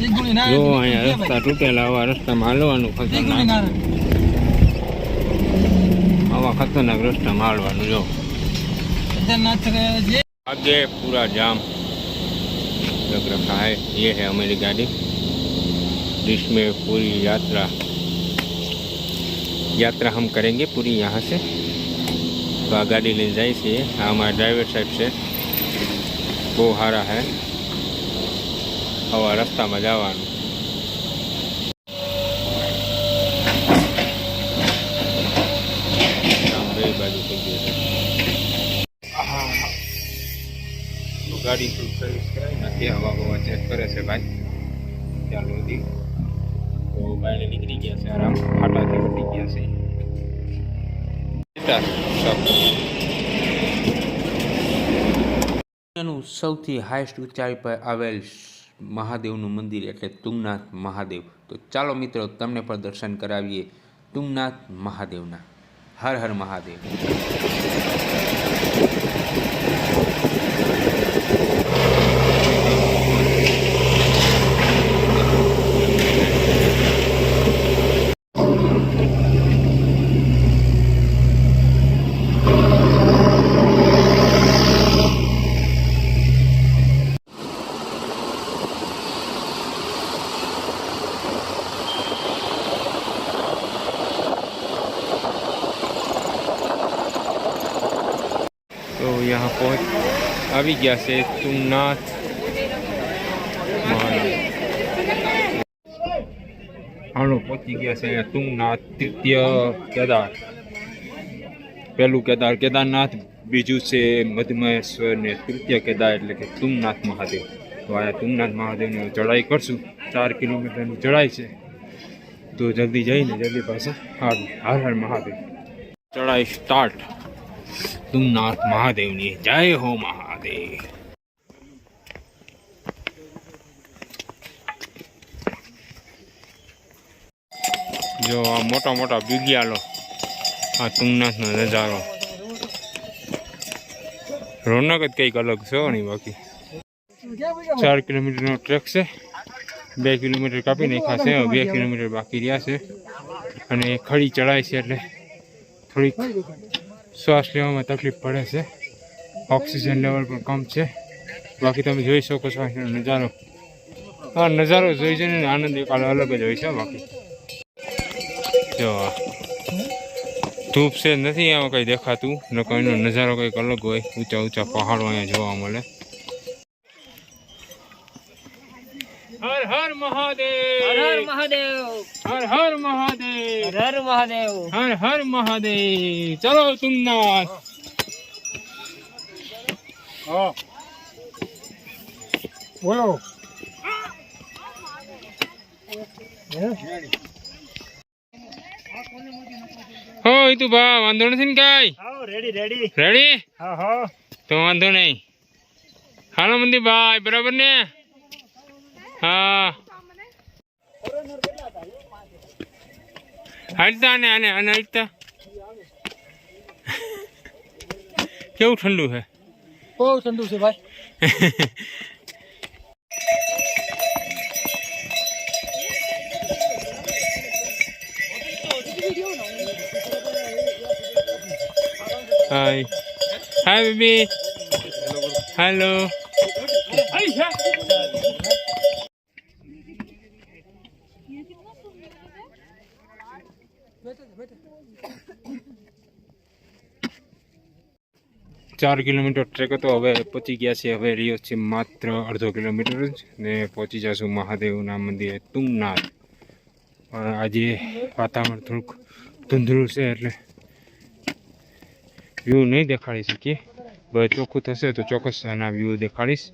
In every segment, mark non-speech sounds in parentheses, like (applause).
ત્રિગુણી જો અહીંયા રસ્તા તૂટેલા આવા રસ્તામાં હાલવાનું ત્રિગુણી ખતરનાક નારાયણ આવા ખતરનાક રસ્તામાં હાલવાનું જો કેદારનાથ જે आगे पूरा जाम लग रखा है ये है हमारी गाड़ी जिसमें पूरी यात्रा यात्रा हम करेंगे पूरी यहाँ से तो आ गाड़ी ले जाए से हमारा ड्राइवर साहब से બહુ સારા હે આવા રસ્તામાં જવાનું. બાજુ થઈ ગયું ગાડી ફૂલ સર્વિસ કરાવી નાખી. હવા બવા ચેક કરે છે ભાઈ. ત્યાં નીકળી ગયા છે આરામ. ગયા છે. સૌથી હાઈસ્ટ ઊંચાઈ પર આવેલ મહાદેવનું મંદિર એટલે તુંગનાથ મહાદેવ. તો ચાલો મિત્રો, તમને પણ દર્શન કરાવીએ તુંગનાથ મહાદેવના. હર હર મહાદેવ તો यहाँ પહોંચ આવી ગયા છે મહાદેવ હાલો, પહોંચી ગયા છે તુમનાથ તૃતીય કેદાર. પહેલું કેદાર કેદારનાથ, બીજું છે મધમહેશ્વર ને તૃતીય કેદાર એટલે કે તુમનાથ મહાદેવ. તો આ તુમનાથ મહાદેવની ચડાઈ કરશું. ચાર કિલોમીટરની ચઢાઈ છે. તો જલ્દી જઈને જલ્દી પાછા હાર હાર હાર મહાદેવ. ચડાઈ સ્ટાર્ટ તુમનાથ મહાદેવની જય હો મહાદેવ જો આ મોટા મોટા બિગિયાલો આ તુંગનાથનો નજારો. રોનક જ કંઈક અલગ છે નહીં બાકી. ચાર કિલોમીટરનો ટ્રેક છે. બે કિલોમીટર કાપી નાખાશે બે કિલોમીટર બાકી રહ્યા છે. અને ખડી ચડાય છે એટલે થોડીક શ્વાસ લેવામાં તકલીફ પડે છે. ઓક્સિજન લેવલ પણ કમ છે. બાકી તમે જોઈ શકો છો અહીંનો નજારો. આ નજારો જોઈ છે આનંદ એક અલગ જ હોય છે બાકી. જો ધૂપ છે નથી એમાં કંઈ દેખાતું. ને કોઈનો નજારો કંઈક અલગ હોય. ઊંચા ઊંચા પહાડો અહીંયા જોવા મળે. હર હર મહાદેવ! હર હર મહાદેવ! હર હર મહાદેવ! હર હર મહાદેવ! હર હર મહાદેવ! ચલો તુંગનાથ બોલો હો એ તું બા વાંધો નથી ને કાઈ? રેડી રેડી રેડી હા હા. તો વાંધો નહીં. હાલો મંદી ભાઈ બરાબર ને? હા. હટતા ને આને આને હટતા (laughs) કેવું ઠંડુ છે? બહુ ઠંડુ છે ભાઈ. હાય હાય બેબી હેલો ચાર કિલોમીટર ટ્રેક હતો. હવે પહોંચી ગયા છે હવે રહ્યો છે માત્ર અડધો કિલોમીટર જ ને પહોંચી જશું મહાદેવના મંદિરે તુંગનાથ પણ આજે વાતાવરણ થોડુંક ધૂંધળું છે એટલે વ્યૂ નહીં દેખાડી શકીએ. ચોખ્ખું થશે તો ચોક્કસ આના વ્યૂ દેખાડીશ.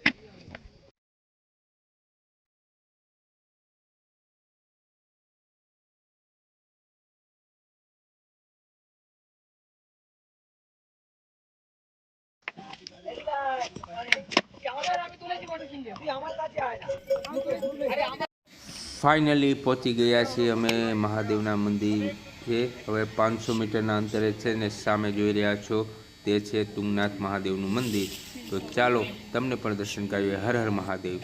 ફાઇનલી પહોંચી ગયા છીએ અમે મહાદેવના મંદિર છે. હવે પાંચસો મીટરના અંતરે છે ને સામે જોઈ રહ્યા છો તે છે તુંગનાથ મહાદેવનું મંદિર. તો ચાલો તમને પણ દર્શન કરીએ હર હર મહાદેવ.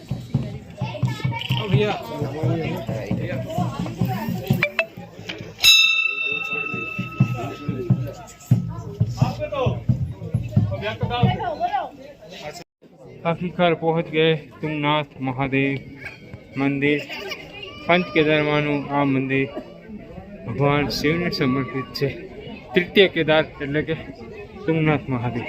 આખીકાર પહોંચ गए। तुमनाथ મહાદેવ મંદિર પંચ કેદારમાંનું આ મંદિર ભગવાન શિવને સમર્પિત છે તૃતીય કેદાર એટલે કે સોમનાથ મહાદેવ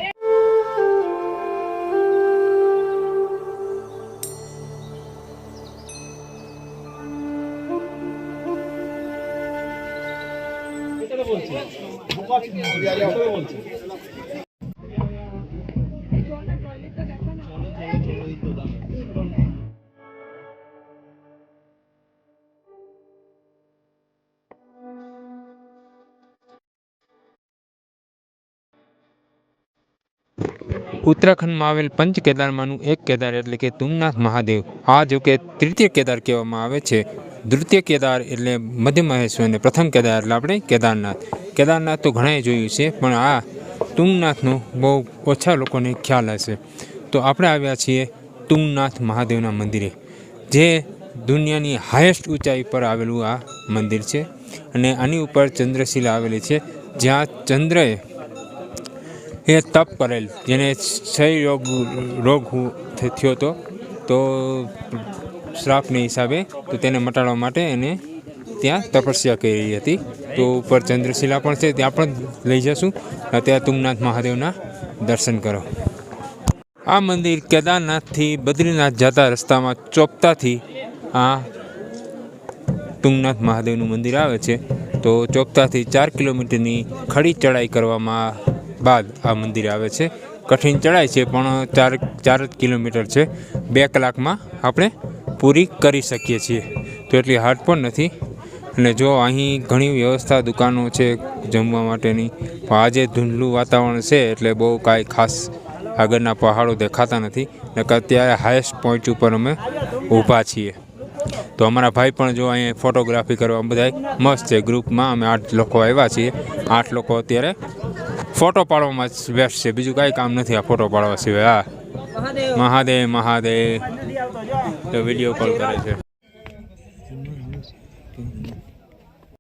ઉત્તરાખંડમાં આવેલ પંચ કેદારમાંનું એક કેદાર એટલે કે તુંગનાથ મહાદેવ. આ જો કે તૃતીય કેદાર કહેવામાં આવે છે. દ્વિતીય કેદાર એટલે મધ્ય મહેશ્વર અને પ્રથમ કેદાર એટલે આપણે કેદારનાથ. કેદારનાથ તો ઘણાએ જોયું છે, પણ આ તુંગનાથનો બહુ ઓછા લોકોને ખ્યાલ હશે. તો આપણે આવ્યા છીએ તુંગનાથ મહાદેવના મંદિરે, જે દુનિયાની હાઈએસ્ટ ઊંચાઈ પર આવેલું આ મંદિર છે. અને આની ઉપર ચંદ્રશિલા આવેલી છે, જ્યાં ચંદ્રએ એ તપ કરેલ. જેને ક્ષય રોગ રોગ થયો હતો, તો શ્રાપને હિસાબે તો તેને મટાડવા માટે એને ત્યાં તપસ્યા કરી હતી. તો ઉપર ચંદ્રશિલા પણ છે, ત્યાં પણ લઈ જશું. ત્યાં તુંગનાથ મહાદેવના દર્શન કરો. આ મંદિર કેદારનાથથી બદ્રીનાથ જતા રસ્તામાં ચોપતાથી આ તુંગનાથ મહાદેવનું મંદિર આવે છે. તો ચોપતાથી ચાર કિલોમીટરની ખડી ચડાઈ કરવામાં બાદ આ મંદિર આવે છે. કઠિન ચડાય છે, પણ ચાર ચાર કિલોમીટર છે. બે કલાકમાં આપણે પૂરી કરી શકીએ છીએ. તો એટલી હાર્ડ પણ નથી. અને જો અહીં ઘણી વ્યવસ્થા દુકાનો છે જમવા માટેની પણ આજે ધૂંધલું વાતાવરણ છે, એટલે બહુ કાંઈ ખાસ આગળના પહાડો દેખાતા નથી. ને અત્યારે હાઈએસ્ટ પોઈન્ટ ઉપર અમે ઊભા છીએ. તો અમારા ભાઈ પણ જો અહીંયા ફોટોગ્રાફી કરવા બધા મસ્ત છે. ગ્રુપમાં અમે આઠ લોકો આવ્યા છીએ. આઠ લોકો અત્યારે ફોટો પાડવામાં જ બેસ્ટ છે. બીજું કાંઈ કામ નથી આ ફોટો પાડવા સિવાય. હા. મહાદેવ. મહાદેવ તો વીડિયો કોલ કરે છે.